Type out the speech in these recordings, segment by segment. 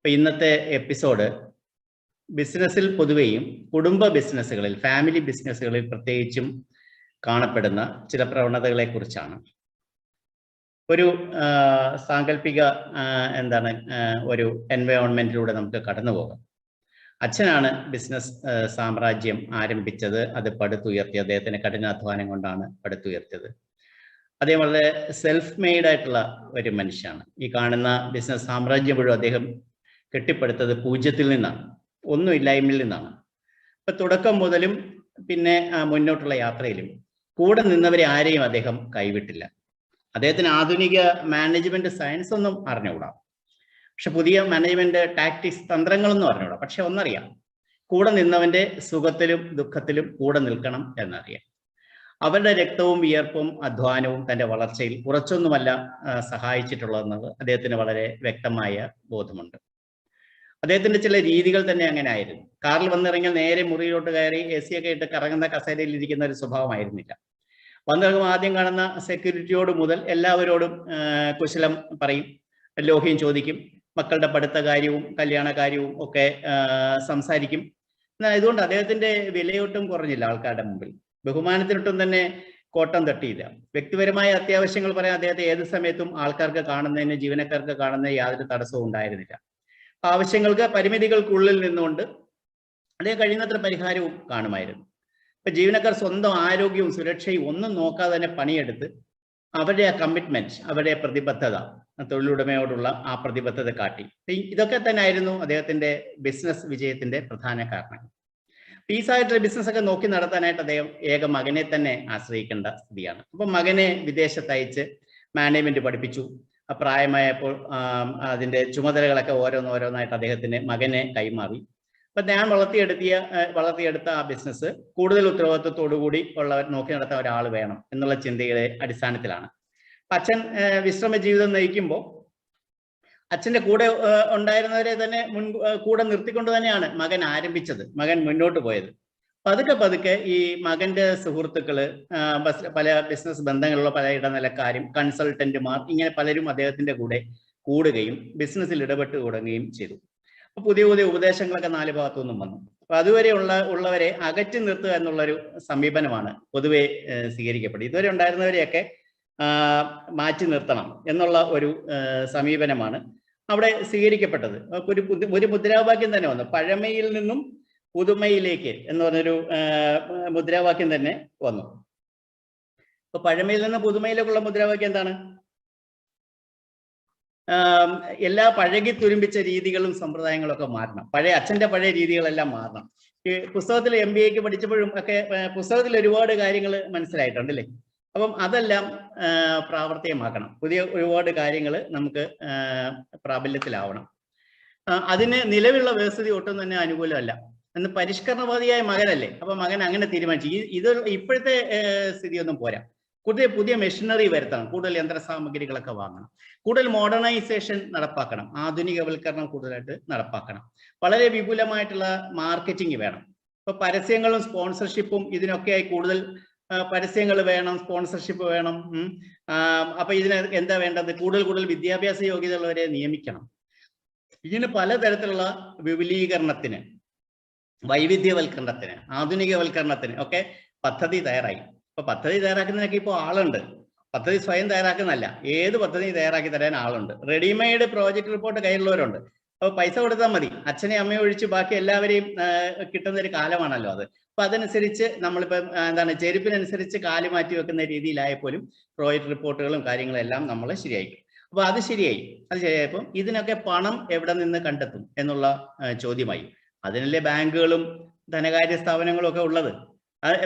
അപ്പൊ ഇന്നത്തെ എപ്പിസോഡ് ബിസിനസ്സിൽ പൊതുവെയും കുടുംബ ബിസിനസ്സുകളിൽ ഫാമിലി ബിസിനസ്സുകളിൽ പ്രത്യേകിച്ചും കാണപ്പെടുന്ന ചില പ്രവണതകളെ കുറിച്ചാണ്. ഒരു സാങ്കല്പിക എന്താണ് ഒരു എൻവയോൺമെന്റിലൂടെ നമുക്ക് കടന്നു പോകാം. അച്ഛനാണ് ബിസിനസ് സാമ്രാജ്യം ആരംഭിച്ചത്. അത് പടുത്തുയർത്തി അദ്ദേഹത്തിന് കഠിനാധ്വാനം കൊണ്ടാണ് പടുത്തുയർത്തിയത്. അദ്ദേഹം വളരെ സെൽഫ് മെയ്ഡ് ആയിട്ടുള്ള ഒരു മനുഷ്യനാണ്. ഈ കാണുന്ന ബിസിനസ് സാമ്രാജ്യം മുഴുവൻ അദ്ദേഹം കെട്ടിപ്പടുത്തത് പൂജ്യത്തിൽ നിന്നാണ്. ഒന്നുമില്ലായ്മയിൽ നിന്നാണ്. ഇപ്പൊ തുടക്കം മുതലും പിന്നെ മുന്നോട്ടുള്ള യാത്രയിലും കൂടെ നിന്നവരെ ആരെയും അദ്ദേഹം കൈവിട്ടില്ല. അദ്ദേഹത്തിന് ആധുനിക മാനേജ്മെന്റ് സയൻസ് ഒന്നും അറിഞ്ഞുകൂടാം. പക്ഷെ പുതിയ മാനേജ്മെന്റ് ടാക്ടിക്സ് തന്ത്രങ്ങളൊന്നും അറിഞ്ഞുകൂടാ. പക്ഷെ ഒന്നറിയാം. കൂടെ നിന്നവന്റെ സുഖത്തിലും ദുഃഖത്തിലും കൂടെ നിൽക്കണം എന്നറിയാം. അവരുടെ രക്തവും വിയർപ്പും അധ്വാനവും തന്റെ വളർച്ചയിൽ കുറച്ചൊന്നുമല്ല സഹായിച്ചിട്ടുള്ളതെന്നത് അദ്ദേഹത്തിന് വളരെ വ്യക്തമായ ബോധമുണ്ട്. അദ്ദേഹത്തിന്റെ ചില രീതികൾ തന്നെ അങ്ങനെ ആയിരുന്നു കാറിൽ വന്നിറങ്ങിയാൽ നേരെ മുറിയിലോട്ട് കയറി എ സി ഒക്കെ ഇട്ട് കറങ്ങുന്ന കസേരയിൽ ഇരിക്കുന്ന ഒരു സ്വഭാവമായിരുന്നില്ല. വന്നിറങ്ങും ആദ്യം കാണുന്ന സെക്യൂരിറ്റിയോട് മുതൽ എല്ലാവരോടും കുശലം പറയും ലോഹ്യം ചോദിക്കും മക്കളുടെ പഠിത്ത കാര്യവും കല്യാണ കാര്യവും ഒക്കെ സംസാരിക്കും. എന്നാൽ ഇതുകൊണ്ട് അദ്ദേഹത്തിന്റെ വിലയൊട്ടും കുറഞ്ഞില്ല ആൾക്കാരുടെ മുമ്പിൽ. ബഹുമാനത്തിനൊട്ടും തന്നെ കോട്ടം തട്ടിയില്ല. വ്യക്തിപരമായ അത്യാവശ്യങ്ങൾ പറയാൻ അദ്ദേഹത്തെ ഏത് സമയത്തും ആൾക്കാർക്ക് കാണുന്നതിന് ജീവനക്കാർക്ക് കാണുന്നതിന് യാതൊരു തടസ്സവും ഉണ്ടായിരുന്നില്ല. ആവശ്യങ്ങൾക്ക് പരിമിതികൾക്കുള്ളിൽ നിന്നുകൊണ്ട് അദ്ദേഹം കഴിയുന്നത്ര പരിഹാരവും കാണുമായിരുന്നു. ഇപ്പൊ ജീവനക്കാർ സ്വന്തം ആരോഗ്യവും സുരക്ഷയും ഒന്നും നോക്കാതെ തന്നെ പണിയെടുത്ത് അവരുടെ ആ കമ്മിറ്റ്മെന്റ് അവരുടെ പ്രതിബദ്ധത തൊഴിലുടമയോടുള്ള ആ പ്രതിബദ്ധത കാട്ടി. ഇതൊക്കെ തന്നെ ആയിരുന്നു അദ്ദേഹത്തിന്റെ ബിസിനസ് വിജയത്തിന്റെ പ്രധാന കാരണം. പീസായിട്ടുള്ള ബിസിനസ് ഒക്കെ നോക്കി നടത്താനായിട്ട് അദ്ദേഹം ഏക മകനെ തന്നെ ആശ്രയിക്കേണ്ട സ്ഥിതിയാണ്. അപ്പൊ മകനെ വിദേശത്തയച്ച് മാനേജ്മെന്റ് പഠിപ്പിച്ചു. പ്രായമായപ്പോൾ അതിന്റെ ചുമതലകളൊക്കെ ഓരോന്നോരോന്നായിട്ട് അദ്ദേഹത്തിന് മകനെ കൈമാറി. അപ്പൊ ഞാൻ വളർത്തിയെടുത്തിയ വളർത്തിയെടുത്ത ആ ബിസിനസ് കൂടുതൽ ഉത്തരവാദിത്വത്തോടു കൂടി ഉള്ളവർ നോക്കി നടത്താൻ ഒരാൾ വേണം എന്നുള്ള ചിന്തയുടെ അടിസ്ഥാനത്തിലാണ്. അച്ഛൻ വിശ്രമ ജീവിതം നയിക്കുമ്പോൾ അച്ഛന്റെ കൂടെ ഉണ്ടായിരുന്നവരെ തന്നെ മുൻ കൂടെ നിർത്തിക്കൊണ്ട് തന്നെയാണ് മകൻ ആരംഭിച്ചത് മകൻ മുന്നോട്ട് പോയത്. പതുക്കെ പതുക്കെ ഈ മകന്റെ സുഹൃത്തുക്കൾ പല ബിസിനസ് ബന്ധങ്ങളുള്ള പല ഇടനിലക്കാരും കൺസൾട്ടന്റുമാർ ഇങ്ങനെ പലരും അദ്ദേഹത്തിന്റെ കൂടെ കൂടുകയും ബിസിനസ്സിൽ ഇടപെട്ട് തുടങ്ങുകയും ചെയ്തു. അപ്പൊ പുതിയ പുതിയ ഉപദേശങ്ങളൊക്കെ നാല് ഭാഗത്തു നിന്നും വന്നു. അപ്പൊ അതുവരെ ഉള്ള ഉള്ളവരെ അകറ്റി നിർത്തുക എന്നുള്ളൊരു സമീപനമാണ് പൊതുവെ സ്വീകരിക്കപ്പെടും ഇതുവരെ ഉണ്ടായിരുന്നവരെയൊക്കെ മാറ്റി നിർത്തണം എന്നുള്ള ഒരു സമീപനമാണ് അവിടെ സ്വീകരിക്കപ്പെട്ടത്. ഒരു ഒരു മുദ്രാവാക്യം തന്നെ വന്നു. പഴമയിൽ നിന്നും പുതുമയിലേക്ക് എന്ന് പറഞ്ഞൊരു മുദ്രാവാക്യം തന്നെ വന്നു. അപ്പൊ പഴമയിൽ നിന്ന് പുതുമയിലേക്കുള്ള മുദ്രാവാക്യം എന്താണ്? എല്ലാ പഴകി തുരുമ്പിച്ച രീതികളും സമ്പ്രദായങ്ങളും ഒക്കെ മാറണം. പഴയ അച്ഛന്റെ പഴയ രീതികളെല്ലാം മാറണം. പുസ്തകത്തിൽ എം ബി എക്ക് പഠിച്ചപ്പോഴും ഒക്കെ പുസ്തകത്തിൽ ഒരുപാട് കാര്യങ്ങൾ മനസ്സിലായിട്ടുണ്ട് അല്ലേ? അപ്പം അതെല്ലാം പ്രാവർത്തികമാക്കണം. പുതിയ ഒരുപാട് കാര്യങ്ങൾ നമുക്ക് പ്രാബല്യത്തിലാവണം. അതിന് നിലവിലുള്ള വ്യവസ്ഥിതി ഒട്ടും തന്നെ അനുകൂലമല്ല. എന്ന് പരിഷ്കരണവാദിയായ മകനല്ലേ? അപ്പൊ മകൻ അങ്ങനെ തീരുമാനിച്ചു. ഇത് ഇപ്പോഴത്തെ സ്ഥിതിയൊന്നും പോരാ. കൂടുതൽ പുതിയ മെഷീനറി വരുത്തണം. കൂടുതൽ യന്ത്ര സാമഗ്രികളൊക്കെ വാങ്ങണം. കൂടുതൽ മോഡേണൈസേഷൻ നടപ്പാക്കണം. ആധുനികവൽക്കരണം കൂടുതലായിട്ട് നടപ്പാക്കണം. വളരെ വിപുലമായിട്ടുള്ള മാർക്കറ്റിംഗ് വേണം. ഇപ്പൊ പരസ്യങ്ങളും സ്പോൺസർഷിപ്പും ഇതിനൊക്കെയായി കൂടുതൽ പരസ്യങ്ങൾ വേണം സ്പോൺസർഷിപ്പ് വേണം അപ്പൊ ഇതിന് എന്താ വേണ്ടത്? കൂടുതൽ കൂടുതൽ വിദ്യാഭ്യാസ യോഗ്യതയുള്ളവരെ നിയമിക്കണം. ഇതിന് പലതരത്തിലുള്ള വിപുലീകരണത്തിന് വൈവിധ്യവൽക്കരണത്തിന് ആധുനികവൽക്കരണത്തിന് ഒക്കെ പദ്ധതി തയ്യാറായി. അപ്പൊ പദ്ധതി തയ്യാറാക്കുന്നതിനൊക്കെ ഇപ്പോൾ ആളുണ്ട്. പദ്ധതി സ്വയം തയ്യാറാക്കുന്നതല്ല ഏത് പദ്ധതി തയ്യാറാക്കി തരാൻ ആളുണ്ട്. റെഡിമെയ്ഡ് പ്രോജക്ട് റിപ്പോർട്ട് കയ്യിലുള്ളവരുണ്ട്. അപ്പൊ പൈസ കൊടുത്താൽ മതി. അച്ഛനെ അമ്മയെ ഒഴിച്ച് ബാക്കി എല്ലാവരെയും കിട്ടുന്ന ഒരു കാലമാണല്ലോ അത്. അപ്പൊ അതനുസരിച്ച് നമ്മളിപ്പോ എന്താണ് ചെരുപ്പിനനുസരിച്ച് കാലി മാറ്റി വെക്കുന്ന രീതിയിലായപ്പോലും പ്രോജക്ട് റിപ്പോർട്ടുകളും കാര്യങ്ങളും എല്ലാം നമ്മൾ ശരിയാക്കും അപ്പൊ അത് ശരിയായി. അത് ശരിയായപ്പോൾ ഇതിനൊക്കെ പണം എവിടെ നിന്ന് കണ്ടെത്തും എന്നുള്ള ചോദ്യമായി. അതിനല്ലേ ബാങ്കുകളും ധനകാര്യ സ്ഥാപനങ്ങളും ഒക്കെ ഉള്ളത്?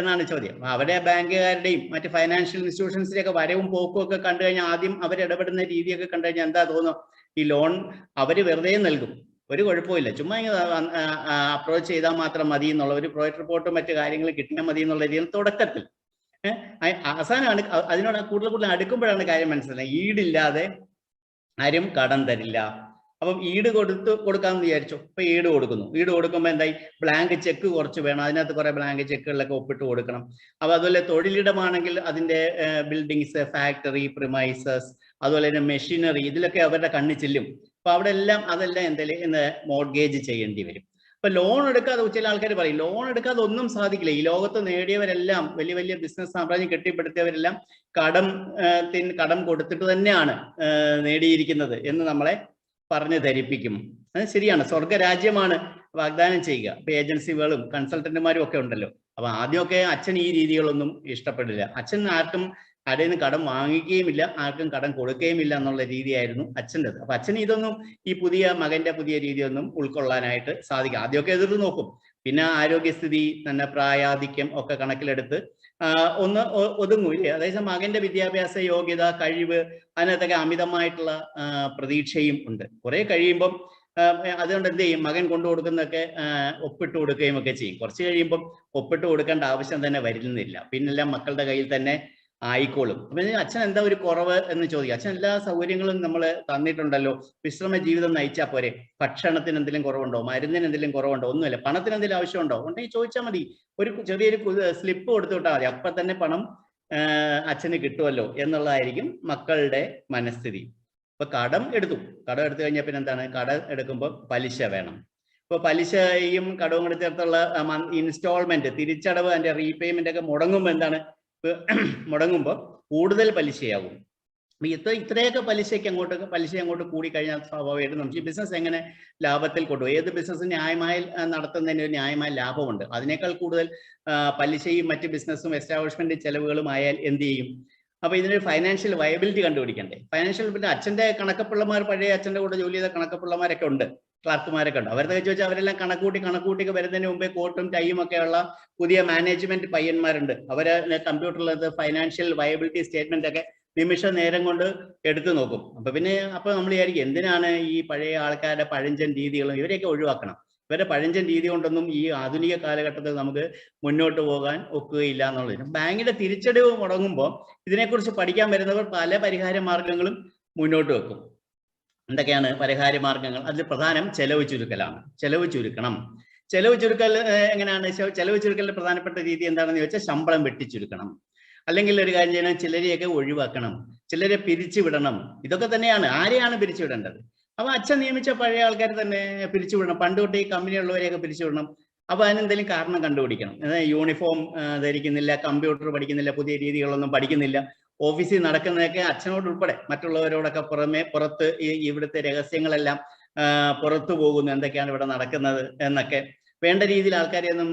എന്നാണ് ചോദ്യം. അവരെ ബാങ്കുകാരുടെയും മറ്റ് ഫൈനാൻഷ്യൽ ഇൻസ്റ്റിറ്റ്യൂഷൻസിന്റെ ഒക്കെ വരവും പോക്കും ഒക്കെ കണ്ടു കഴിഞ്ഞാൽ ആദ്യം അവർ ഇടപെടുന്ന രീതിയൊക്കെ കണ്ടു കഴിഞ്ഞാൽ എന്താ തോന്നുന്നു ഈ ലോൺ അവർ വെറുതെ നൽകും. ഒരു കുഴപ്പമില്ല ചുമ്മാ അപ്രോച്ച് ചെയ്താൽ മാത്രം മതി എന്നുള്ള ഒരു പ്രോജക്ട് റിപ്പോർട്ടും മറ്റു കാര്യങ്ങൾ കിട്ടിയാൽ മതി എന്നുള്ള രീതിയിൽ തുടക്കത്തിൽ. അവസാനമാണ് അതിനോട് കൂടുതൽ കൂടുതൽ അടുക്കുമ്പോഴാണ് കാര്യം മനസ്സിലായത്. ഈടില്ലാതെ ആരും കടം തരില്ല. അപ്പം ഈട് കൊടുത്ത് കൊടുക്കാമെന്ന് വിചാരിച്ചു. ഇപ്പൊ ഈട് കൊടുക്കുന്നു. ഈട് കൊടുക്കുമ്പോൾ എന്തായി? ബ്ലാങ്ക് ചെക്ക് കുറച്ച് വേണം. അതിനകത്ത് കുറെ ബ്ലാങ്ക് ചെക്കുകളിലൊക്കെ ഒപ്പിട്ട് കൊടുക്കണം. അപ്പൊ അതുപോലെ തൊഴിലിടമാണെങ്കിൽ അതിന്റെ ബിൽഡിങ്സ് ഫാക്ടറി പ്രിമൈസസ് അതുപോലെ തന്നെ മെഷീനറി ഇതിലൊക്കെ അവരുടെ കണ്ണ് ചെല്ലും. അപ്പൊ അവിടെ എല്ലാം അതെല്ലാം എന്തെങ്കിലും മോർഗേജ് ചെയ്യേണ്ടി വരും. അപ്പൊ ലോൺ എടുക്കാതെ ചില ആൾക്കാർ പറയും ലോൺ എടുക്കാതെ ഒന്നും സാധിക്കില്ല. ഈ ലോകത്ത് നേടിയവരെല്ലാം വലിയ വലിയ ബിസിനസ് സാമ്രാജ്യം കെട്ടിപ്പടുത്തിയവരെല്ലാം കടം കടം കൊടുത്തിട്ട് തന്നെയാണ് നേടിയിരിക്കുന്നത് എന്ന് നമ്മളെ പറഞ്ഞു ധരിപ്പിക്കും. അത് ശരിയാണ്. സ്വർഗരാജ്യമാണ് വാഗ്ദാനം ചെയ്യുക. ഇപ്പൊ ഏജൻസികളും കൺസൾട്ടന്റുമാരും ഒക്കെ ഉണ്ടല്ലോ. അപ്പൊ ആദ്യമൊക്കെ അച്ഛൻ ഈ രീതികളൊന്നും ഇഷ്ടപ്പെടില്ല. അച്ഛൻ ആർക്കും ആരുടെ നിന്ന് കടം വാങ്ങിക്കുകയുമില്ല ആർക്കും കടം കൊടുക്കുകയുമില്ല എന്നുള്ള രീതിയായിരുന്നു അച്ഛന്റെത്. അപ്പൊ അച്ഛൻ ഇതൊന്നും ഈ പുതിയ മകന്റെ പുതിയ രീതിയൊന്നും ഉൾക്കൊള്ളാനായിട്ട് സാധിക്കും ആദ്യമൊക്കെ എതിർത്ത് നോക്കും. പിന്നെ ആരോഗ്യസ്ഥിതി തന്നെ പ്രായാധിക്യം ഒക്കെ കണക്കിലെടുത്ത് ഒന്ന് ഒതുങ്ങൂലേ ഒതുങ്ങൂല്ലേ അതായത് മകന്റെ വിദ്യാഭ്യാസ യോഗ്യത കഴിവ് അതിനകത്തൊക്കെ അമിതമായിട്ടുള്ള പ്രതീക്ഷയും ഉണ്ട്. കുറെ കഴിയുമ്പം അതുകൊണ്ട് എന്ത് ചെയ്യും? മകൻ കൊണ്ടു കൊടുക്കുന്നതൊക്കെ ആ, ഒപ്പിട്ട് കൊടുക്കുകയും ഒക്കെ ചെയ്യും. കുറച്ച് കഴിയുമ്പം ഒപ്പിട്ട് കൊടുക്കേണ്ട ആവശ്യം തന്നെ വരുന്നില്ല. പിന്നെല്ലാം മക്കളുടെ കയ്യിൽ തന്നെ ആയിക്കോളും. അപ്പൊ അച്ഛൻ എന്താ ഒരു കുറവ് എന്ന് ചോദിക്കും. അച്ഛൻ എല്ലാ സൗകര്യങ്ങളും നമ്മൾ തന്നിട്ടുണ്ടല്ലോ. വിശ്രമ ജീവിതം നയിച്ചാൽ പോരെ. ഭക്ഷണത്തിന് എന്തെങ്കിലും കുറവുണ്ടോ? മരുന്നിന് എന്തെങ്കിലും കുറവുണ്ടോ? ഒന്നുമില്ല. പണത്തിന് എന്തെങ്കിലും ആവശ്യമുണ്ടോ? ഉണ്ടെങ്കിൽ ചോദിച്ചാൽ മതി. ഒരു ചെറിയൊരു സ്ലിപ്പ് കൊടുത്തു വിട്ടാൽ മതി. അപ്പൊ തന്നെ പണം അച്ഛന് കിട്ടുമല്ലോ എന്നുള്ളതായിരിക്കും മക്കളുടെ മനസ്ഥിതി. ഇപ്പൊ കടം എടുത്തു. കടം എടുത്തു കഴിഞ്ഞാൽ പിന്നെ എന്താണ്? കടം എടുക്കുമ്പോൾ പലിശ വേണം. ഇപ്പൊ പലിശയും കടവും കൂടി ചേർത്തുള്ള ഇൻസ്റ്റാൾമെന്റ് തിരിച്ചടവ് അതിന്റെ റീപേയ്മെന്റ് ഒക്കെ മുടങ്ങുമ്പോൾ എന്താണ്? മുടങ്ങുമ്പോൾ കൂടുതൽ പലിശയാകും. ഇത്ര ഇത്രയൊക്കെ പലിശയ്ക്ക് അങ്ങോട്ട് പലിശ അങ്ങോട്ട് കൂടി കഴിഞ്ഞാൽ സ്വാഭാവികമായിട്ടും നമുക്ക് ഈ ബിസിനസ് എങ്ങനെ ലാഭത്തിൽ കൊണ്ടുപോകും? ഏത് ബിസിനസ് ന്യായമായി നടത്തുന്നതിന് ഒരു ന്യായമായ ലാഭമുണ്ട്. അതിനേക്കാൾ കൂടുതൽ പലിശയും മറ്റ് ബിസിനസ്സും എസ്റ്റാബ്ലിഷ്മെന്റ് ചെലവുകളും ആയാൽ എന്ത് ചെയ്യും? അപ്പൊ ഇതിനൊരു ഫൈനാൻഷ്യൽ വയബിലിറ്റി കണ്ടുപിടിക്കണ്ടേ? ഫൈനാൻഷ്യൽ പിന്നെ അച്ഛന്റെ കണക്കപ്പിള്ളമാർ പഴയ അച്ഛന്റെ കൂടെ ജോലി ചെയ്ത കണക്കപ്പിള്ളമാരൊക്കെ ഉണ്ട്. ക്ലാർക്കുമാരൊക്കെ ഉണ്ട് അവരുടെ വെച്ചാൽ അവരെല്ലാം കണക്കൂട്ടി കണക്കൂട്ടി വരുന്നതിന് മുമ്പേ കോട്ടും ഒക്കെ ഉള്ള പുതിയ മാനേജ്മെന്റ് പയ്യന്മാരുണ്ട്. അവർ കമ്പ്യൂട്ടറിലത് ഫൈനാൻഷ്യൽ വയബിലിറ്റി സ്റ്റേറ്റ്മെന്റ് ഒക്കെ നിമിഷ നേരം കൊണ്ട് എടുത്തു നോക്കും. അപ്പൊ പിന്നെ അപ്പൊ നമ്മൾ വിചാരിക്കും എന്തിനാണ് ഈ പഴയ ആൾക്കാരുടെ പഴഞ്ചൻ രീതികളും ഇവരെയൊക്കെ ഒഴിവാക്കണം. ഇവരുടെ പഴഞ്ചൻ രീതി കൊണ്ടൊന്നും ഈ ആധുനിക കാലഘട്ടത്തിൽ നമുക്ക് മുന്നോട്ട് പോകാൻ ഒക്കുകയില്ല എന്നുള്ളത്. ബാങ്കിന്റെ തിരിച്ചടിവ് മുടങ്ങുമ്പോൾ ഇതിനെക്കുറിച്ച് പഠിക്കാൻ വരുന്നവർ പല പരിഹാര മാർഗങ്ങളും മുന്നോട്ട് വെക്കും. എന്തൊക്കെയാണ് പരിഹാര മാർഗങ്ങൾ അതിൽ പ്രധാനം ചെലവ് ചുരുക്കലാണ്. ചെലവ് ചുരുക്കണം. ചെലവ് ചുരുക്കൽ എങ്ങനെയാണ്? ചെലവ് ചുരുക്കലിന്റെ പ്രധാനപ്പെട്ട രീതി എന്താണെന്ന് ചോദിച്ചാൽ ശമ്പളം വെട്ടിച്ചുരുക്കണം. അല്ലെങ്കിൽ ഒരു കാര്യം ചെയ്യണം ചിലരെയൊക്കെ ഒഴിവാക്കണം. ചിലരെ പിരിച്ചുവിടണം. ഇതൊക്കെ തന്നെയാണ്. ആരെയാണ് പിരിച്ചുവിടേണ്ടത്? അപ്പൊ അച്ഛൻ നിയമിച്ച പഴയ ആൾക്കാർ തന്നെ പിരിച്ചുവിടണം. പണ്ട് തൊട്ട് ഈ കമ്പനിയുള്ളവരെയൊക്കെ പിരിച്ചുവിടണം. അപ്പൊ അതിനെന്തെങ്കിലും കാരണം കണ്ടുപിടിക്കണം. യൂണിഫോം ധരിക്കുന്നില്ല കമ്പ്യൂട്ടർ പഠിക്കുന്നില്ല പുതിയ രീതികളൊന്നും പഠിക്കുന്നില്ല. ഓഫീസിൽ നടക്കുന്നതൊക്കെ അച്ഛനോട് ഉൾപ്പെടെ മറ്റുള്ളവരോടൊക്കെ പുറമെ പുറത്ത് ഈ ഇവിടുത്തെ രഹസ്യങ്ങളെല്ലാം പുറത്തു പോകുന്നു. എന്തൊക്കെയാണ് ഇവിടെ നടക്കുന്നത് എന്നൊക്കെ. വേണ്ട രീതിയിൽ ആൾക്കാരെയൊന്നും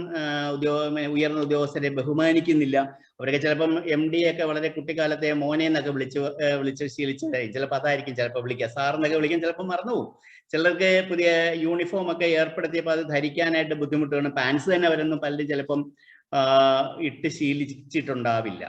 ഉദ്യോഗ ഉയർന്ന ഉദ്യോഗസ്ഥരെ ബഹുമാനിക്കുന്നില്ല. അവരൊക്കെ ചിലപ്പം എം ഡി ഒക്കെ വളരെ കുട്ടിക്കാലത്തെ മോനെ എന്നൊക്കെ വിളിച്ച് വിളിച്ച് ശീലിച്ചതായിരിക്കും ചിലപ്പോൾ അതായിരിക്കും ചിലപ്പോൾ വിളിക്കുക. സാറിനൊക്കെ വിളിക്കും ചിലപ്പോൾ മറന്നുപോകും ചിലർക്ക് പുതിയ യൂണിഫോം ഒക്കെ ഏർപ്പെടുത്തിയപ്പോൾ അത് ധരിക്കാനായിട്ട് ബുദ്ധിമുട്ടാണ് പാൻസ് തന്നെ അവരൊന്നും പലരും ചിലപ്പം ഇട്ട് ശീലിച്ചിട്ടുണ്ടാവില്ല.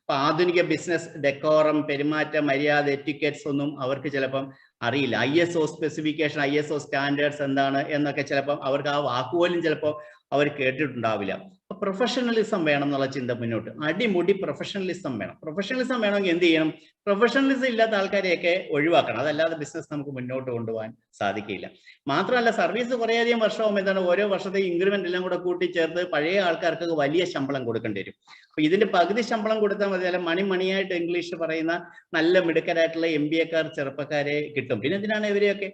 അപ്പൊ ആധുനിക ബിസിനസ് ഡെക്കോറം പെരുമാറ്റ മര്യാദ എറ്റിക്കറ്റ്സ് ഒന്നും അവർക്ക് ചിലപ്പം അറിയില്ല. I S O specification I S O standards എന്താണ് എന്നൊക്കെ ചിലപ്പം അവർക്ക് ആ വാക്കുപോലും ചിലപ്പോൾ അവർ കേട്ടിട്ടുണ്ടാവില്ല. പ്രൊഫഷണലിസം വേണം എന്നുള്ള ചിന്ത മുന്നോട്ട്. അടിമുടി പ്രൊഫഷണലിസം വേണം. പ്രൊഫഷണലിസം വേണമെങ്കിൽ എന്ത് ചെയ്യണം? പ്രൊഫഷണലിസം ഇല്ലാത്ത ആൾക്കാരെയൊക്കെ ഒഴിവാക്കണം. അതല്ലാതെ ബിസിനസ് നമുക്ക് മുന്നോട്ട് കൊണ്ടുപോകാൻ സാധിക്കില്ല. മാത്രമല്ല സർവീസ് കുറേയധികം വർഷമാകുമ്പോൾ എന്താണ്? ഓരോ വർഷത്തെ ഇൻക്രിമെന്റ് എല്ലാം കൂടെ കൂട്ടിച്ചേർത്ത് പഴയ ആൾക്കാർക്ക് വലിയ ശമ്പളം കൊടുക്കേണ്ടി വരും. അപ്പൊ ഇതിന്റെ പകുതി ശമ്പളം കൊടുത്താൽ മതി. അല്ല മണി മണിയായിട്ട് ഇംഗ്ലീഷ് പറയുന്ന നല്ല മിടുക്കരായിട്ടുള്ള എം ബി എക്കാർ ചെറുപ്പക്കാരെ കിട്ടും. പിന്നെ എന്തിനാണ് ഇവരെയൊക്കെ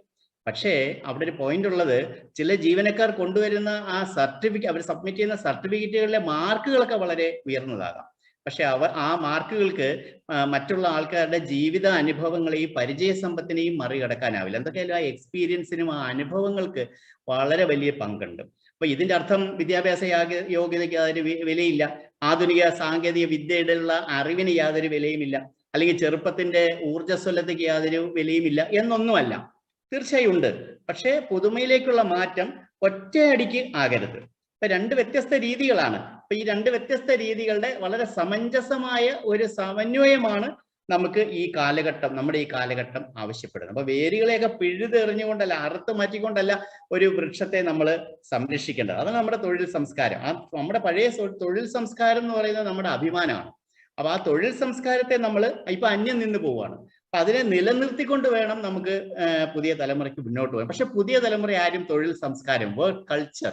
പക്ഷേ അവിടെ ഒരു പോയിന്റ് ഉള്ളത് ചില ജീവനക്കാർ കൊണ്ടുവരുന്ന ആ സർട്ടിഫിക്കറ്റ് അവർ സബ്മിറ്റ് ചെയ്യുന്ന സർട്ടിഫിക്കറ്റുകളിലെ മാർക്കുകളൊക്കെ വളരെ ഉയർന്നതാകാം. പക്ഷെ അവർ ആ മാർക്കുകൾക്ക് മറ്റുള്ള ആൾക്കാരുടെ ജീവിത അനുഭവങ്ങളെയും പരിചയ സമ്പത്തിനെയും മറികടക്കാനാവില്ല. എന്തൊക്കെയായാലും ആ എക്സ്പീരിയൻസിനും ആ അനുഭവങ്ങൾക്ക് വളരെ വലിയ പങ്കുണ്ട്. അപ്പൊ ഇതിന്റെ അർത്ഥം വിദ്യാഭ്യാസ യാഗ്യ- യോഗ്യതയ്ക്ക് യാതൊരു വിലയില്ല. ആധുനിക സാങ്കേതിക വിദ്യയുടെയുള്ള അറിവിന് യാതൊരു വിലയുമില്ല. അല്ലെങ്കിൽ ചെറുപ്പത്തിന്റെ ഊർജസ്വലതയ്ക്ക് യാതൊരു വിലയുമില്ല എന്നൊന്നുമല്ല. തീർച്ചയായും ഉണ്ട്. പക്ഷേ പുതുമയിലേക്കുള്ള മാറ്റം ഒറ്റയടിക്ക് ആകരുത്. ഇപ്പൊ രണ്ട് വ്യത്യസ്ത രീതികളാണ്. അപ്പൊ ഈ രണ്ട് വ്യത്യസ്ത രീതികളുടെ വളരെ സമഞ്ജസമായ ഒരു സമന്വയമാണ് നമുക്ക് ഈ കാലഘട്ടം നമ്മുടെ ഈ കാലഘട്ടം ആവശ്യപ്പെടുന്നത്. അപ്പൊ വേരുകളെയൊക്കെ പിഴുതെറിഞ്ഞുകൊണ്ടല്ല അറുത്ത് മാറ്റിക്കൊണ്ടല്ല ഒരു വൃക്ഷത്തെ നമ്മൾ സംരക്ഷിക്കേണ്ടത്. അതാണ് നമ്മുടെ തൊഴിൽ സംസ്കാരം. ആ നമ്മുടെ പഴയ തൊഴിൽ സംസ്കാരം എന്ന് പറയുന്നത് നമ്മുടെ അഭിമാനമാണ്. അപ്പൊ ആ തൊഴിൽ സംസ്കാരത്തെ നമ്മൾ ഇപ്പൊ അന്യം നിന്ന് പോവുകയാണ്. അപ്പൊ അതിനെ നിലനിർത്തിക്കൊണ്ട് വേണം നമുക്ക് പുതിയ തലമുറയ്ക്ക് മുന്നോട്ട് പോകാൻ. പക്ഷെ പുതിയ തലമുറ ആരും തൊഴിൽ സംസ്കാരം വർക്ക് കൾച്ചർ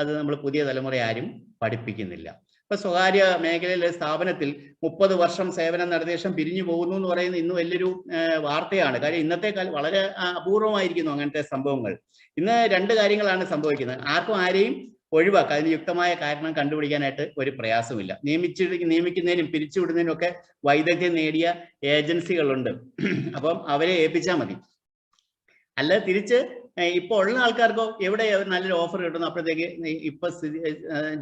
അത് നമ്മൾ പുതിയ തലമുറ ആരും പഠിപ്പിക്കുന്നില്ല. ഇപ്പൊ സ്വകാര്യ മേഖലയിലെ സ്ഥാപനത്തിൽ മുപ്പത് വർഷം സേവനം നടത്തിയ ശേഷം പിരിഞ്ഞു പോകുന്നു എന്ന് പറയുന്നത് ഇന്ന് വലിയൊരു വാർത്തയാണ്. കാര്യം ഇന്നത്തെ കാലം വളരെ അപൂർവമായിരിക്കുന്നു അങ്ങനത്തെ സംഭവങ്ങൾ. ഇന്ന് രണ്ട് കാര്യങ്ങളാണ് സംഭവിക്കുന്നത്. ആർക്കും ആരെയും ഒഴിവാക്കുക അതിന് യുക്തമായ കാരണം കണ്ടുപിടിക്കാനായിട്ട് ഒരു പ്രയാസമില്ല നിയമിച്ച് നിയമിക്കുന്നതിനും പിരിച്ചുവിടുന്നതിനും ഒക്കെ വൈദഗ്ധ്യം നേടിയ ഏജൻസികളുണ്ട്. അപ്പം അവരെ ഏൽപ്പിച്ചാൽ മതി. അല്ല തിരിച്ച് ഇപ്പോൾ ഇപ്പൊ ഉള്ള ആൾക്കാർക്കോ എവിടെ നല്ലൊരു ഓഫർ കിട്ടുന്നു അപ്പോഴത്തേക്ക് ഇപ്പൊ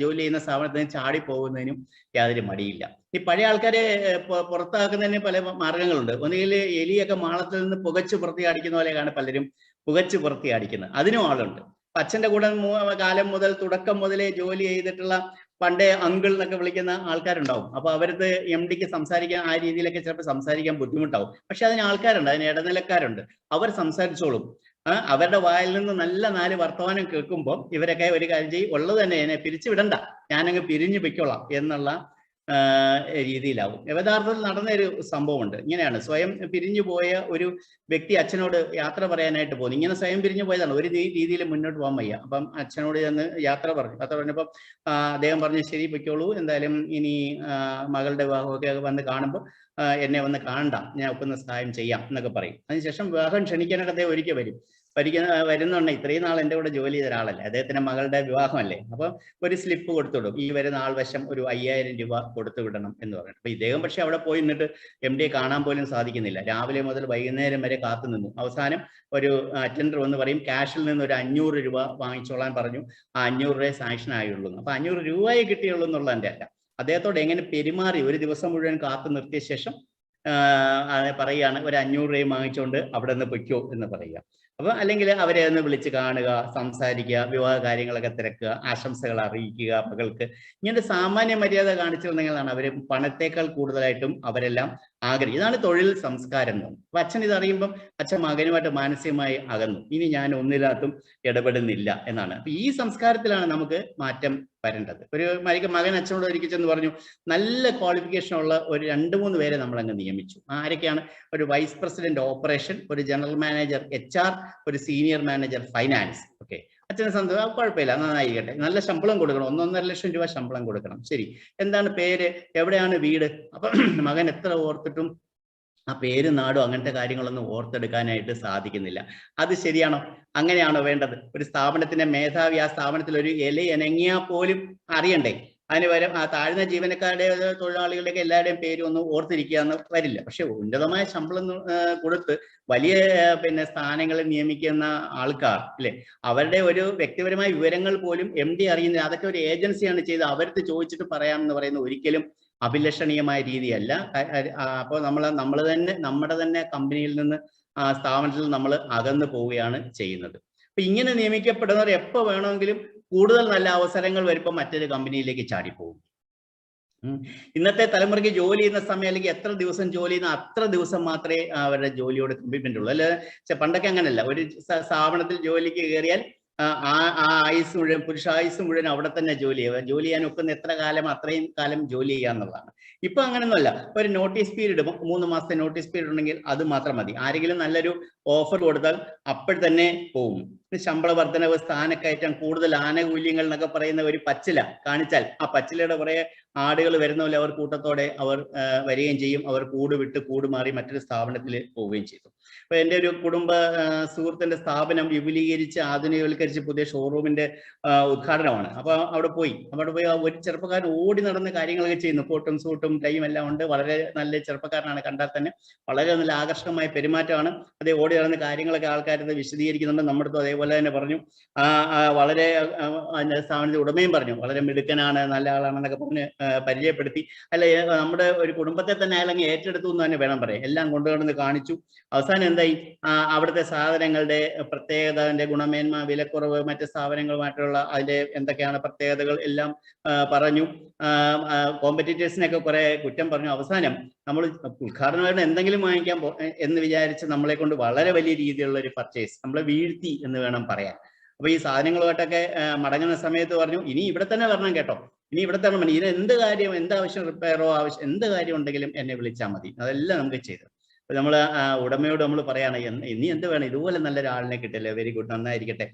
ജോലി ചെയ്യുന്ന സ്ഥാപനത്തിന് ചാടി പോകുന്നതിനും യാതൊരു മടിയില്ല. ഈ പഴയ ആൾക്കാരെ പുറത്താക്കുന്നതിന് പല മാർഗങ്ങളുണ്ട്. ഒന്നുകിൽ എലിയൊക്കെ മാളത്തിൽ നിന്ന് പുകച്ച് പുറത്തിയടിക്കുന്ന പോലെയാണ് പലരും പുകച്ച് പുറത്തിയടിക്കുന്നത് അതിനും ആളുണ്ട്. അച്ഛന്റെ കൂടെ കാലം മുതൽ തുടക്കം മുതലേ ജോലി ചെയ്തിട്ടുള്ള പണ്ടേ അങ്കിൾ എന്നൊക്കെ വിളിക്കുന്ന ആൾക്കാരുണ്ടാവും. അപ്പൊ അവരത് എം ഡിക്ക് സംസാരിക്കാൻ ആ രീതിയിലൊക്കെ ചിലപ്പോൾ സംസാരിക്കാൻ ബുദ്ധിമുട്ടാവും. പക്ഷെ അതിന് ആൾക്കാരുണ്ട് അതിന് ഇടനിലക്കാരുണ്ട്. അവർ സംസാരിച്ചോളും. അവരുടെ വായിൽ നിന്ന് നല്ല നാല് വർത്തമാനം കേൾക്കുമ്പോൾ ഇവരൊക്കെ ഒരു കാര്യം ചെയ്യും ഉള്ളത് തന്നെ എന്നെ പിരിച്ചുവിടണ്ട. ഞാനങ്ങ് പിരിഞ്ഞു പൊയ്ക്കോളാം എന്നുള്ള രീതിയിലാവും. യഥാർത്ഥത്തിൽ നടന്ന ഒരു സംഭവമുണ്ട്. ഇങ്ങനെയാണ്. സ്വയം പിരിഞ്ഞു പോയ ഒരു വ്യക്തി അച്ഛനോട് യാത്ര പറയാനായിട്ട് പോകുന്നു ഇങ്ങനെ സ്വയം പിരിഞ്ഞു പോയതാണ്. ഒരു രീതിയിൽ മുന്നോട്ട് പോകാൻ വയ്യ. അപ്പം അച്ഛനോട് ചെന്ന് യാത്ര പറഞ്ഞു. യാത്ര പറഞ്ഞപ്പം അദ്ദേഹം പറഞ്ഞു ശരി പൊയ്ക്കോളൂ. എന്തായാലും ഇനി മകളുടെ വിവാഹമൊക്കെ വന്ന് കാണുമ്പോൾ എന്നെ വന്ന് കാണണ്ട. ഞാൻ ഒക്കുന്ന സഹായം ചെയ്യാം എന്നൊക്കെ പറയും. അതിനുശേഷം വിവാഹം ക്ഷണിക്കാനൊക്കെ അദ്ദേഹം ഒരിക്കൽ വരും. വരിക്കുന്ന വരുന്നുണ്ട് ഇത്രയും നാൾ എന്റെ കൂടെ ജോലി ചെയ്ത ഒരാളല്ലേ? അദ്ദേഹത്തിന്റെ മകളുടെ വിവാഹമല്ലേ? അപ്പൊ ഒരു സ്ലിപ്പ് കൊടുത്തു വിടും ഈ വരുന്ന ആൾ വശം ഒരു അയ്യായിരം രൂപ കൊടുത്തു വിടണം എന്ന് പറഞ്ഞു അപ്പൊ ഇദ്ദേഹം പക്ഷെ അവിടെ പോയി നിന്നിട്ട് എം ഡിയെ കാണാൻ പോലും സാധിക്കുന്നില്ല. രാവിലെ മുതൽ വൈകുന്നേരം വരെ കാത്തു നിന്നു. അവസാനം ഒരു അറ്റൻഡർ വന്ന് പറയും ക്യാഷിൽ നിന്ന് ഒരു അഞ്ഞൂറ് രൂപ വാങ്ങിച്ചോളാൻ പറഞ്ഞു. ആ അഞ്ഞൂറ് രൂപ സാങ്ഷൻ ആയുള്ളൂ. അപ്പൊ അഞ്ഞൂറ് രൂപയെ കിട്ടിയുള്ളൂ എന്നുള്ളതിന്റെ അല്ല. അദ്ദേഹത്തോട് എങ്ങനെ പെരുമാറി ഒരു ദിവസം മുഴുവൻ കാത്തു നിർത്തിയ ശേഷം പറയുകയാണ് ഒരു അഞ്ഞൂറ് രൂപയും വാങ്ങിച്ചുകൊണ്ട് അവിടെ നിന്ന് പൊയ്ക്കോ എന്ന് പറയുക. അപ്പൊ അല്ലെങ്കിൽ അവരെ ഒന്ന് വിളിച്ച് കാണുക സംസാരിക്കുക വിവാഹ കാര്യങ്ങളൊക്കെ തിരക്കുക ആശംസകൾ അറിയിക്കുക മകൾക്ക് ഇങ്ങനെ സാമാന്യ മര്യാദ കാണിച്ചിരുന്നെങ്കിലാണ് അവർ പണത്തേക്കാൾ കൂടുതലായിട്ടും അവരെല്ലാം ആഗ്രഹിക്കും ഇതാണ് തൊഴിൽ സംസ്കാരം എന്ന്. അപ്പൊ അച്ഛൻ ഇതറിയുമ്പം അച്ഛൻ മകനുമായിട്ട് മാനസികമായി അകന്നു. ഇനി ഞാൻ ഒന്നിലാത്തും ഇടപെടുന്നില്ല എന്നാണ്. അപ്പൊ ഈ സംസ്കാരത്തിലാണ് നമുക്ക് മാറ്റം വരേണ്ടത്. ഒരു മരിക്ക മകൻ അച്ഛനോട് ഒരിക്കൽ ചെന്ന് പറഞ്ഞു നല്ല ക്വാളിഫിക്കേഷൻ ഉള്ള ഒരു രണ്ട് മൂന്ന് പേരെ നമ്മൾ അങ്ങ് നിയമിച്ചു. ആരൊക്കെയാണ്? ഒരു വൈസ് പ്രസിഡന്റ് ഓപ്പറേഷൻ ഒരു ജനറൽ മാനേജർ എച്ച് ഒരു സീനിയർ മാനേജർ ഫൈനാൻസ് ഓക്കെ അച്ഛനെ സന്തോഷം. കുഴപ്പമില്ല. നന്നായിരിക്കട്ടെ. നല്ല ശമ്പളം കൊടുക്കണം. ഒന്നൊന്നര ലക്ഷം രൂപ ശമ്പളം കൊടുക്കണം. ശരി. എന്താണ് പേര്? എവിടെയാണ് വീട്? അപ്പൊ മകൻ എത്ര ഓർത്തിട്ടും ആ പേര് നാടും അങ്ങനത്തെ കാര്യങ്ങളൊന്നും ഓർത്തെടുക്കാനായിട്ട് സാധിക്കുന്നില്ല. അത് ശരിയാണോ? അങ്ങനെയാണോ വേണ്ടത്? ഒരു സ്ഥാപനത്തിന്റെ മേധാവി ആ സ്ഥാപനത്തിൽ ഒരു ഇല ഇണങ്ങിയാൽ പോലും അറിയണ്ടേ? അതിന് വരും ആ താഴ്ന്ന ജീവനക്കാരുടെ തൊഴിലാളികളുടെയൊക്കെ എല്ലാവരുടെയും പേര് ഒന്നും ഓർത്തിരിക്കുക എന്ന് വരില്ല. പക്ഷെ ഉന്നതമായ ശമ്പളം കൊടുത്ത് വലിയ പിന്നെ സ്ഥാനങ്ങളിൽ നിയമിക്കുന്ന ആൾക്കാർ അല്ലെ? അവരുടെ ഒരു വ്യക്തിപരമായ വിവരങ്ങൾ പോലും എം ഡി അറിയുന്നില്ല അതൊക്കെ ഒരു ഏജൻസിയാണ് ചെയ്ത് അവർക്ക് ചോദിച്ചിട്ട് പറയാമെന്ന് പറയുന്ന ഒരിക്കലും അഭിലഷണീയമായ രീതിയല്ല. അപ്പോൾ നമ്മൾ നമ്മൾ തന്നെ നമ്മുടെ തന്നെ കമ്പനിയിൽ നിന്ന് സ്ഥാപനത്തിൽ നമ്മൾ അകന്നു പോവുകയാണ് ചെയ്യുന്നത്. അപ്പൊ ഇങ്ങനെ നിയമിക്കപ്പെടുന്നവർ എപ്പോ വേണമെങ്കിലും കൂടുതൽ നല്ല അവസരങ്ങൾ വരുമ്പോൾ മറ്റൊരു കമ്പനിയിലേക്ക് ചാടിപ്പോകും. ഇന്നത്തെ തലമുറയ്ക്ക് ജോലി ചെയ്യുന്ന സമയം അല്ലെങ്കിൽ എത്ര ദിവസം ജോലി ചെയ്യുന്ന അത്ര ദിവസം മാത്രമേ അവരുടെ ജോലിയോട് കമ്മിറ്റ്മെന്റ് ഉള്ളൂ. അല്ലെ? പണ്ടൊക്കെ അങ്ങനെയല്ല ഒരു സ്ഥാപനത്തിൽ ജോലിക്ക് കയറിയാൽ ആ ആ- ആ ആയുസ് മുഴുവൻ പുരുഷായുസ് മുഴുവൻ അവിടെ തന്നെ ജോലി ചെയ്യുക. ജോലി ചെയ്യാൻ ഒക്കുന്ന എത്ര കാലം അത്രയും കാലം ജോലി ചെയ്യുക എന്നുള്ളതാണ്. ഇപ്പൊ അങ്ങനെയൊന്നുമല്ല ഒരു നോട്ടീസ് പീരീഡ് മൂന്ന് മാസത്തെ നോട്ടീസ് പീരീഡ് ഉണ്ടെങ്കിൽ അത് മാത്രം മതി. ആരെങ്കിലും നല്ലൊരു ഓഫർ കൊടുത്താൽ അപ്പോൾ തന്നെ പോകും ശമ്പള വർധനവ് സ്ഥാനക്കയറ്റം കൂടുതൽ ആനുകൂല്യങ്ങൾ എന്നൊക്കെ പറയുന്ന ഒരു പച്ചില കാണിച്ചാൽ ആ പച്ചിലയുടെ കുറെ ആടുകൾ വരുന്ന പോലെ അവർ കൂട്ടത്തോടെ അവർ വരികയും ചെയ്യും. അവർ കൂട് വിട്ട് കൂട് മാറി മറ്റൊരു സ്ഥാപനത്തിൽ പോവുകയും ചെയ്തു. അപ്പൊ എന്റെ ഒരു കുടുംബ സുഹൃത്തിന്റെ സ്ഥാപനം വിപുലീകരിച്ച് ആധുനികവൽക്കരിച്ച് പുതിയ ഷോറൂമിന്റെ ഉദ്ഘാടനമാണ്. അപ്പൊ അവിടെ പോയി. അവിടെ പോയി ഒരു ചെറുപ്പക്കാരൻ ഓടി നടന്ന് കാര്യങ്ങളൊക്കെ ചെയ്യുന്നു. കോട്ടും സൂട്ടും ടൈം എല്ലാം ഉണ്ട്. വളരെ നല്ല ചെറുപ്പക്കാരനാണ് കണ്ടാൽ തന്നെ. വളരെ നല്ല ആകർഷകമായ പെരുമാറ്റമാണ്. അതേ ഓടി നടന്ന് കാര്യങ്ങളൊക്കെ ആൾക്കാരത് വിശദീകരിക്കുന്നുണ്ട്. നമ്മുടെ അതേപോലെ തന്നെ പറഞ്ഞു. വളരെ സ്ഥാപനത്തിന്റെ ഉടമയും പറഞ്ഞു. വളരെ മിടുക്കനാണ് നല്ല ആളാണെന്നൊക്കെ പറഞ്ഞ് പരിചയപ്പെടുത്തി. അല്ല നമ്മുടെ ഒരു കുടുംബത്തെ തന്നെ അയാൾ അങ്ങ് ഏറ്റെടുത്തു എന്ന് തന്നെ വേണം പറയാം എല്ലാം കൊണ്ടുവന്ന് കാണിച്ചു. അവസാനം എന്തായി? അവിടുത്തെ സാധനങ്ങളുടെ പ്രത്യേകത അതിന്റെ ഗുണമേന്മ വിലക്കുറവ് മറ്റ് സ്ഥാപനങ്ങളുമായിട്ടുള്ള അതിന്റെ എന്തൊക്കെയാണ് പ്രത്യേകതകൾ എല്ലാം പറഞ്ഞു. കോമ്പറ്റീറ്റേഴ്സിനൊക്കെ കുറെ കുറ്റം പറഞ്ഞു. അവസാനം നമ്മൾ ഉദ്ഘാടനമായിട്ട് എന്തെങ്കിലും വാങ്ങിക്കാൻ എന്ന് വിചാരിച്ച് നമ്മളെ കൊണ്ട് വളരെ വലിയ രീതിയിലുള്ള ഒരു പർച്ചേസ് നമ്മളെ വീഴ്ത്തി എന്ന് വേണം പറയാൻ. അപ്പൊ ഈ സാധനങ്ങളുമായിട്ടൊക്കെ മടങ്ങുന്ന സമയത്ത് പറഞ്ഞു ഇനി ഇവിടെ തന്നെ വരണം കേട്ടോ. ഇനി ഇവിടെ തന്നെ മതി. ഇതിന് എന്ത് കാര്യം എന്ത് ആവശ്യം റിപ്പയറോ ആവശ്യം എന്ത് കാര്യം ഉണ്ടെങ്കിലും എന്നെ വിളിച്ചാൽ മതി. അതെല്ലാം നമുക്ക് ചെയ്തു. അപ്പൊ നമ്മൾ ഉടമയോട് നമ്മൾ പറയാണ് ഇനി എന്ത് വേണം? ഇതുപോലെ നല്ല ഒരാളിനെ കിട്ടില്ലേ? വെരി ഗുഡ് നന്നായിരിക്കട്ടെ.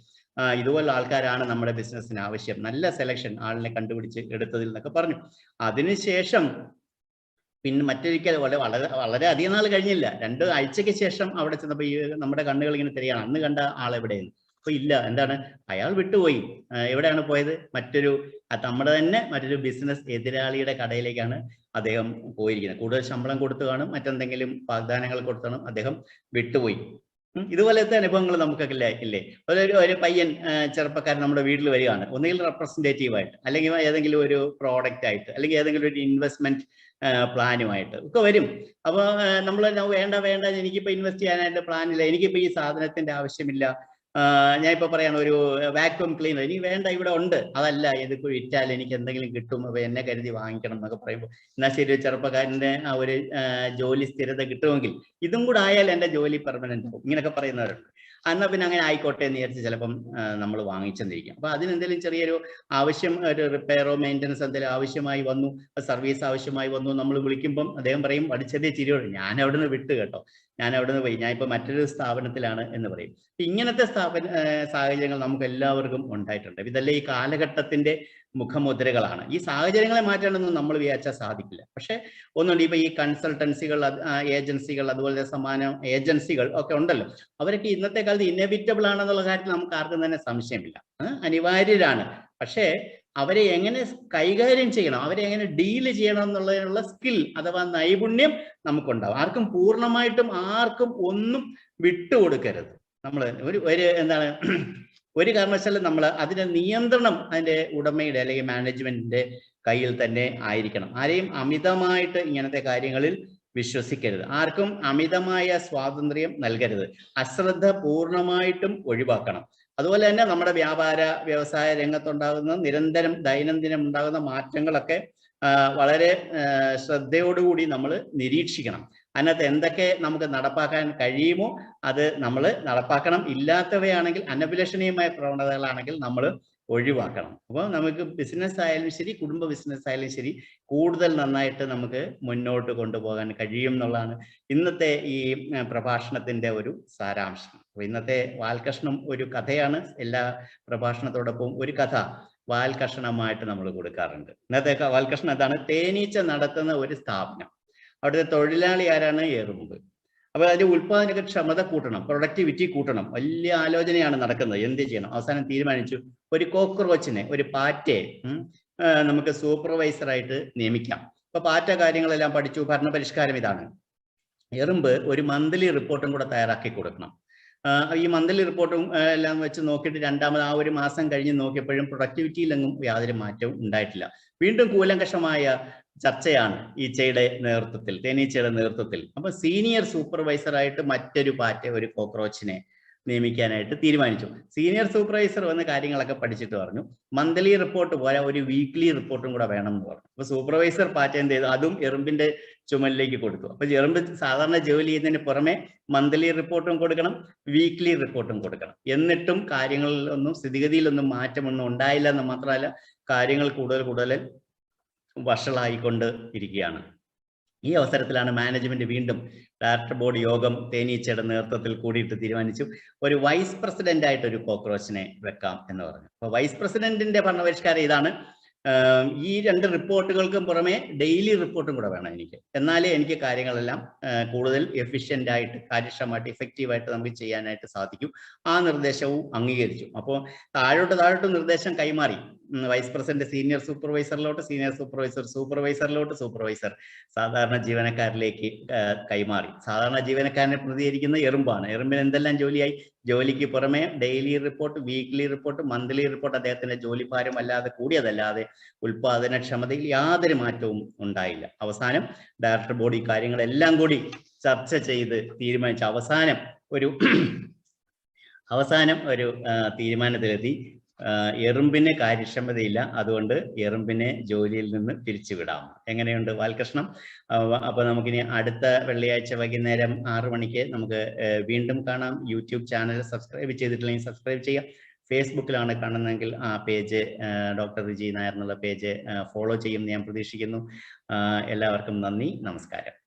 ഇതുപോലെ ആൾക്കാരാണ് നമ്മുടെ ബിസിനസ്സിന് ആവശ്യം. നല്ല സെലക്ഷൻ ആളിനെ കണ്ടുപിടിച്ച് എടുത്തതിൽ എന്നൊക്കെ പറഞ്ഞു. അതിനുശേഷം പിന്നെ മറ്റൊരിക്കൽ വളരെ വളരെ അധികം നാൾ കഴിഞ്ഞില്ല. രണ്ട് ആഴ്ചയ്ക്ക് ശേഷം അവിടെ ചെന്നപ്പോൾ ഈ നമ്മുടെ കണ്ണുകൾ ഇങ്ങനെ തിരിയാണ്. അന്ന് കണ്ട ആൾ എവിടെയെന്ന് അപ്പൊ ഇല്ല എന്താണ്? അയാൾ വിട്ടുപോയി. എവിടെയാണ് പോയത്? മറ്റൊരു നമ്മുടെ തന്നെ മറ്റൊരു ബിസിനസ് എതിരാളിയുടെ കടയിലേക്കാണ് അദ്ദേഹം പോയിരിക്കുന്നത്. കൂടുതൽ ശമ്പളം കൊടുത്തു കാണും മറ്റെന്തെങ്കിലും വാഗ്ദാനങ്ങൾ കൊടുത്തണം അദ്ദേഹം വിട്ടുപോയി. ഇതുപോലത്തെ അനുഭവങ്ങൾ നമുക്കൊക്കെ ഇല്ലേ ഒരു ഒരു പയ്യൻ ചെറുപ്പക്കാരൻ നമ്മുടെ വീട്ടിൽ വരികയാണ്. ഒന്നുകിൽ റെപ്രസെന്റേറ്റീവ് ആയിട്ട് അല്ലെങ്കിൽ ഏതെങ്കിലും ഒരു പ്രോഡക്റ്റ് ആയിട്ട് അല്ലെങ്കിൽ ഏതെങ്കിലും ഒരു ഇൻവെസ്റ്റ്മെന്റ് പ്ലാനുമായിട്ട് ഒക്കെ വരും. അപ്പോൾ നമ്മൾ വേണ്ട വേണ്ട എനിക്കിപ്പോ ഇൻവെസ്റ്റ് ചെയ്യാനായിട്ട് പ്ലാനില്ല എനിക്കിപ്പോൾ എനിക്കിപ്പോ ഈ സാധനത്തിന്റെ ആവശ്യമില്ല ഞാൻ ഇപ്പൊ പറയാണ് ഒരു വാക്വം ക്ലീനർ ഇനി വേണ്ട ഇവിടെ ഉണ്ട്. അതല്ല ഇതിപ്പോ വിറ്റാൽ എനിക്ക് എന്തെങ്കിലും കിട്ടും അപ്പൊ എന്നെ കരുതി വാങ്ങിക്കണം എന്നൊക്കെ പറയുമ്പോൾ എന്നാ ശരി ചെറുപ്പക്കാരന്റെ ആ ഒരു ജോലി സ്ഥിരത കിട്ടുമെങ്കിൽ ഇതും കൂടെ ആയാൽ എന്റെ ജോലി പെർമനന്റ് ആവും. ഇങ്ങനെയൊക്കെ പറയുന്നവരുണ്ട്. എന്നാ പിന്നെ അങ്ങനെ ആയിക്കോട്ടെ എന്ന് വിചാരിച്ച് ചിലപ്പം നമ്മൾ വാങ്ങിച്ചെന്നിരിക്കും. അപ്പൊ അതിനെന്തെങ്കിലും ചെറിയൊരു ആവശ്യം ഒരു റിപ്പയറോ മെയിന്റനൻസ് എന്തെങ്കിലും ആവശ്യമായി വന്നു സർവീസ് ആവശ്യമായി വന്നു നമ്മൾ വിളിക്കുമ്പം അദ്ദേഹം പറയും പഠിച്ചതേ ചിരിയോട് ഞാൻ അവിടുന്ന് വിട്ട് കേട്ടോ. ഞാൻ അവിടെ നിന്ന് പോയി. ഞാൻ ഇപ്പൊ മറ്റൊരു സ്ഥാപനത്തിലാണ് എന്ന് പറയും. ഇങ്ങനത്തെ സ്ഥാപന സാഹചര്യങ്ങൾ നമുക്ക് എല്ലാവർക്കും ഉണ്ടായിട്ടുണ്ട് ഇതല്ലേ ഈ കാലഘട്ടത്തിന്റെ മുഖമുദ്രകളാണ്. ഈ സാഹചര്യങ്ങളെ മാറ്റാനൊന്നും നമ്മൾ വിചാരിച്ചാൽ സാധിക്കില്ല. പക്ഷെ ഒന്നുണ്ട്. ഇപ്പൊ ഈ കൺസൾട്ടൻസികൾ ഏജൻസികൾ അതുപോലെ സമാന ഏജൻസികൾ ഒക്കെ ഉണ്ടല്ലോ. അവരൊക്കെ ഇന്നത്തെ കാലത്ത് ഇന്നവിറ്റബിൾ ആണെന്നുള്ള കാര്യത്തിൽ നമുക്ക് ആർക്കും തന്നെ സംശയമില്ല. അനിവാര്യരാണ്. പക്ഷേ അവരെ എങ്ങനെ കൈകാര്യം ചെയ്യണം അവരെ എങ്ങനെ ഡീൽ ചെയ്യണം എന്നുള്ളതിനുള്ള സ്കിൽ അഥവാ നൈപുണ്യം നമുക്കുണ്ടാവും. ആർക്കും പൂർണമായിട്ടും ആർക്കും ഒന്നും വിട്ടുകൊടുക്കരുത്. നമ്മൾ ഒരു ഒരു എന്താണ് ഒരു കാരണവശാലും നമ്മൾ അതിന്റെ നിയന്ത്രണം അതിന്റെ ഉടമയുടെ അല്ലെങ്കിൽ മാനേജ്മെന്റിന്റെ കയ്യിൽ തന്നെ ആയിരിക്കണം. ആരെയും അമിതമായിട്ട് ഇങ്ങനത്തെ കാര്യങ്ങളിൽ വിശ്വസിക്കരുത്. ആർക്കും അമിതമായ സ്വാതന്ത്ര്യം നൽകരുത്. അശ്രദ്ധ പൂർണമായിട്ടും ഒഴിവാക്കണം. അതുപോലെ തന്നെ നമ്മുടെ വ്യാപാര വ്യവസായ രംഗത്തുണ്ടാകുന്ന നിരന്തരം ദൈനംദിനം ഉണ്ടാകുന്ന മാറ്റങ്ങളൊക്കെ വളരെ ശ്രദ്ധയോടുകൂടി നമ്മൾ നിരീക്ഷിക്കണം. അതിനകത്ത് എന്തൊക്കെ നമുക്ക് നടപ്പാക്കാൻ കഴിയുമോ അത് നമ്മൾ നടപ്പാക്കണം. ഇല്ലാത്തവയാണെങ്കിൽ അനഭിലഷണീയമായ പ്രവണതകളാണെങ്കിൽ നമ്മൾ ഒഴിവാക്കണം. അപ്പോൾ നമുക്ക് ബിസിനസ് ആയാലും ശരി കുടുംബ ബിസിനസ് ആയാലും ശരി കൂടുതൽ നന്നായിട്ട് നമുക്ക് മുന്നോട്ട് കൊണ്ടുപോകാൻ കഴിയും എന്നുള്ളതാണ് ഇന്നത്തെ ഈ പ്രഭാഷണത്തിന്റെ ഒരു സാരാംശം. അപ്പൊ ഇന്നത്തെ വാൽകഷ്ണം ഒരു കഥയാണ്. എല്ലാ പ്രഭാഷണത്തോടൊപ്പം ഒരു കഥ വാൽകഷണമായിട്ട് നമ്മൾ കൊടുക്കാറുണ്ട്. ഇന്നത്തെ വാൽകഷ്ണം എന്താണ്? തേനീച്ച നടത്തുന്ന ഒരു സ്ഥാപനം. അവിടുത്തെ തൊഴിലാളി ആരാണ്? എറുമ്പ് അപ്പൊ അതിന്റെ ഉൽപാദനക്ഷമത കൂട്ടണം പ്രൊഡക്ടിവിറ്റി കൂട്ടണം വലിയ ആലോചനയാണ് നടക്കുന്നത്. എന്ത് ചെയ്യണം? അവസാനം തീരുമാനിച്ചു ഒരു കോക്രോച്ചിനെ ഒരു പാറ്റയെ നമുക്ക് സൂപ്പർവൈസറായിട്ട് നിയമിക്കാം. അപ്പൊ പാറ്റ കാര്യങ്ങളെല്ലാം പഠിച്ചു ഭരണപരിഷ്കാരം ഇതാണ്. എറുമ്പ് ഒരു മന്ത്ലി റിപ്പോർട്ടും കൂടെ തയ്യാറാക്കി കൊടുക്കണം. ഈ മന്ത്ലി റിപ്പോർട്ടും എല്ലാം വെച്ച് നോക്കിയിട്ട് രണ്ടാമത് ആ ഒരു മാസം കഴിഞ്ഞ് നോക്കിയപ്പോഴും പ്രൊഡക്ടിവിറ്റിയിലെങ്ങും യാതൊരു മാറ്റവും ഉണ്ടായിട്ടില്ല. വീണ്ടും കൂലങ്കഷമായ ചർച്ചയാണ് ഈച്ചയുടെ നേതൃത്വത്തിൽ തേനീച്ചയുടെ നേതൃത്വത്തിൽ. അപ്പൊ സീനിയർ സൂപ്പർവൈസർ ആയിട്ട് മറ്റൊരു പാറ്റ ഒരു കോക്രോച്ചിനെ നിയമിക്കാനായിട്ട് തീരുമാനിച്ചു. സീനിയർ സൂപ്പർവൈസർ വന്ന് കാര്യങ്ങളൊക്കെ പഠിച്ചിട്ട് പറഞ്ഞു. മന്ത്ലി റിപ്പോർട്ട് പോലെ ഒരു വീക്ക്ലി റിപ്പോർട്ടും കൂടെ വേണം എന്ന് പറഞ്ഞു. അപ്പൊ സൂപ്പർവൈസർ പാറ്റ എന്ത് ചെയ്തു? അതും എറുമ്പിന്റെ ചുമലിലേക്ക് കൊടുത്തു. അപ്പൊ എറുമ്പ് സാധാരണ ജോലി ചെയ്യുന്നതിന് പുറമെ മന്ത്ലി റിപ്പോർട്ടും കൊടുക്കണം വീക്ക്ലി റിപ്പോർട്ടും കൊടുക്കണം. എന്നിട്ടും കാര്യങ്ങളിലൊന്നും സ്ഥിതിഗതിയിലൊന്നും മാറ്റമൊന്നും ഉണ്ടായില്ല എന്ന് മാത്രമല്ല കാര്യങ്ങൾ കൂടുതൽ കൂടുതൽ വഷളായിക്കൊണ്ട് ഇരിക്കുകയാണ്. ഈ അവസരത്തിലാണ് മാനേജ്മെന്റ് വീണ്ടും ഡയറക്ടർ ബോർഡ് യോഗം തേനീച്ചയുടെ നേതൃത്വത്തിൽ കൂടിയിട്ട് തീരുമാനിച്ചു. ഒരു വൈസ് പ്രസിഡന്റ് ആയിട്ട് ഒരു കോക്രോച്ചിനെ വെക്കാം എന്ന് പറഞ്ഞു. അപ്പൊ വൈസ് പ്രസിഡന്റിന്റെ ഭരണപരിഷ്കാരം ഇതാണ്. ഈ രണ്ട് റിപ്പോർട്ടുകൾക്കും പുറമെ ഡെയിലി റിപ്പോർട്ടും കൂടെ വേണം എനിക്ക്. എന്നാലേ എനിക്ക് കാര്യങ്ങളെല്ലാം കൂടുതൽ എഫിഷ്യന്റ് ആയിട്ട് കാര്യക്ഷമമായിട്ട് എഫക്റ്റീവായിട്ട് നമുക്ക് ചെയ്യാനായിട്ട് സാധിക്കും. ആ നിർദ്ദേശവും അംഗീകരിച്ചു. അപ്പോൾ താഴോട്ട് താഴോട്ട് നിർദ്ദേശം കൈമാറി. വൈസ് പ്രസിഡന്റ് സീനിയർ സൂപ്പർവൈസറിലോട്ട് സീനിയർ സൂപ്പർവൈസർ സൂപ്പർവൈസറിലോട്ട് സൂപ്പർവൈസർ സാധാരണ ജീവനക്കാരിലേക്ക് കൈമാറി. സാധാരണ ജീവനക്കാരനെ പ്രതികരിക്കുന്ന എറുമ്പാണ്. എറുമ്പിന് എന്തെല്ലാം ജോലിയായി? ജോലിക്ക് പുറമെ daily report weekly report monthly report അദ്ദേഹത്തിന്റെ ജോലിഭാരം അല്ലാതെ കൂടിയതല്ലാതെ ഉൽപാദനക്ഷമതയിൽ യാതൊരു മാറ്റവും ഉണ്ടായില്ല. അവസാനം ഡയറക്ടർ ബോർഡ് ഈ കാര്യങ്ങളെല്ലാം കൂടി ചർച്ച ചെയ്ത് തീരുമാനിച്ച അവസാനം ഒരു അവസാനം ഒരു തീരുമാനത്തിലെത്തി. എറുമ്പിന് കാര്യക്ഷമതയില്ല. അതുകൊണ്ട് എറുമ്പിനെ ജോലിയിൽ നിന്ന് പിരിച്ചുവിടാം. എങ്ങനെയുണ്ട് അവ- അപ്പൊ നമുക്കിനി അടുത്ത വെള്ളിയാഴ്ച വൈകുന്നേരം ആറു മണിക്ക് നമുക്ക് വീണ്ടും കാണാം. യൂട്യൂബ് ചാനൽ സബ്സ്ക്രൈബ് ചെയ്തിട്ടില്ലെങ്കിൽ സബ്സ്ക്രൈബ് ചെയ്യാം. ഫേസ്ബുക്കിലാണ് കാണുന്നതെങ്കിൽ ആ പേജ് ഡോക്ടർ റിജി നായർ എന്നുള്ള പേജ് ഫോളോ ചെയ്യുമെന്ന് ഞാൻ പ്രതീക്ഷിക്കുന്നു. എല്ലാവർക്കും നന്ദി. നമസ്കാരം.